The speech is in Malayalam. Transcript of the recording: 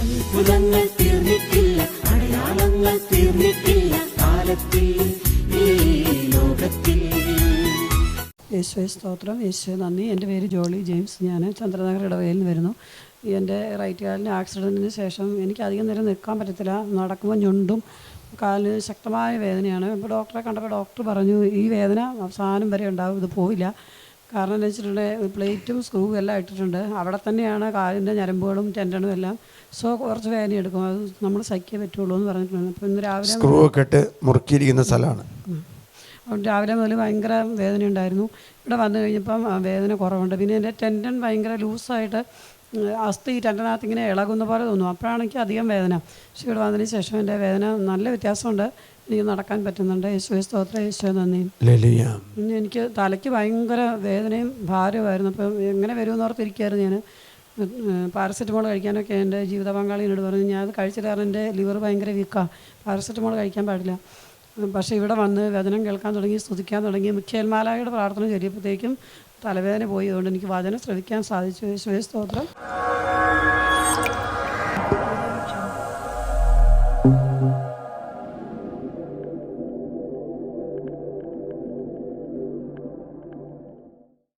അത്ഭുതങ്ങൾ തീർന്നിട്ടില്ല അടയാളങ്ങൾ തീർന്നിട്ടില്ല കാലത്തിൽ യേശുവെ സ്തോത്രം. യേശോ നന്ദി. എന്റെ പേര് ജോളി ജെയിംസ്. ഞാൻ ചന്ദ്രനഗർ ഇടവയിൽ നിന്ന് വരുന്നു. എന്റെ റൈറ്റ് കാലിന് ആക്സിഡന്റിന് ശേഷം എനിക്ക് അധികം നേരം നിൽക്കാൻ പറ്റത്തില്ല. നടക്കുമ്പോൾ ഞൊണ്ടും കാലിന് ശക്തമായ വേദനയാണ്. ഇപ്പോൾ ഡോക്ടറെ കണ്ടപ്പോൾ ഡോക്ടർ പറഞ്ഞു ഈ വേദന അവസാനം വരെ ഉണ്ടാവും. ഇത് പോവില്ല. കാരണം എന്ന് വെച്ചിട്ടുണ്ടെങ്കിൽ പ്ലേറ്റും സ്ക്രൂവും എല്ലാം ഇട്ടിട്ടുണ്ട്. അവിടെ തന്നെയാണ് കാലിന്റെ ഞരമ്പുകളും ടെൻഡനും എല്ലാം. സോ കുറച്ച് വേദന എടുക്കും. അത് നമ്മൾ സഹിക്കേ പറ്റുള്ളൂ എന്ന് പറഞ്ഞിട്ടുണ്ട്. അപ്പോൾ ഇന്ന് രാവിലെ സ്ക്രൂ ഒക്കെ ഇട്ട് മുറുക്കിയിരിക്കുന്ന സ്ഥലമാണ്. അതുകൊണ്ട് രാവിലെ മുതൽ ഭയങ്കര വേദന ഉണ്ടായിരുന്നു. ഇവിടെ വന്നു കഴിഞ്ഞപ്പം വേദന കുറവുണ്ട്. പിന്നെ എന്റെ ടെൻഡൻ ഭയങ്കര ലൂസായിട്ട് അസ്ഥി ടെൻഡനകത്ത് ഇങ്ങനെ ഇളകുന്ന പോലെ തോന്നും. അപ്പോഴാണ് എനിക്ക് അധികം വേദന. പക്ഷേ ഇവിടെ വന്നതിന് ശേഷം എന്റെ വേദന നല്ല വ്യത്യാസമുണ്ട്. എനിക്ക് നടക്കാൻ പറ്റുന്നുണ്ട്. യേശുവെ സ്തോത്ര. യേശുവെ നന്ദി. പിന്നെ എനിക്ക് തലയ്ക്ക് ഭയങ്കര വേദനയും ഭാരമായിരുന്നു അപ്പം എങ്ങനെ വരുമെന്ന് ഓർത്തിരിക്കുകയായിരുന്നു ഞാൻ. പാരസെറ്റമോൾ കഴിക്കാനൊക്കെ എന്റെ ജീവിത പങ്കാളിയോട് പറഞ്ഞു ഞാൻ അത് കഴിച്ചിട്ട് കാരണം എന്റെ ലിവർ ഭയങ്കര വീക്കാണ് പാരസെറ്റമോൾ കഴിക്കാൻ പാടില്ല. പക്ഷേ ഇവിടെ വന്ന് വചനം കേൾക്കാൻ തുടങ്ങി സ്തുതിക്കാൻ തുടങ്ങി മിഖേൽമാലായുടെ പ്രാർത്ഥന ചൊല്ലിയപ്പോഴത്തേക്കും തലവേദന പോയി അതുകൊണ്ട് എനിക്ക് വചനം ശ്രവിക്കാൻ സാധിച്ചു ശ്രേ സ്തോത്രം Thank you.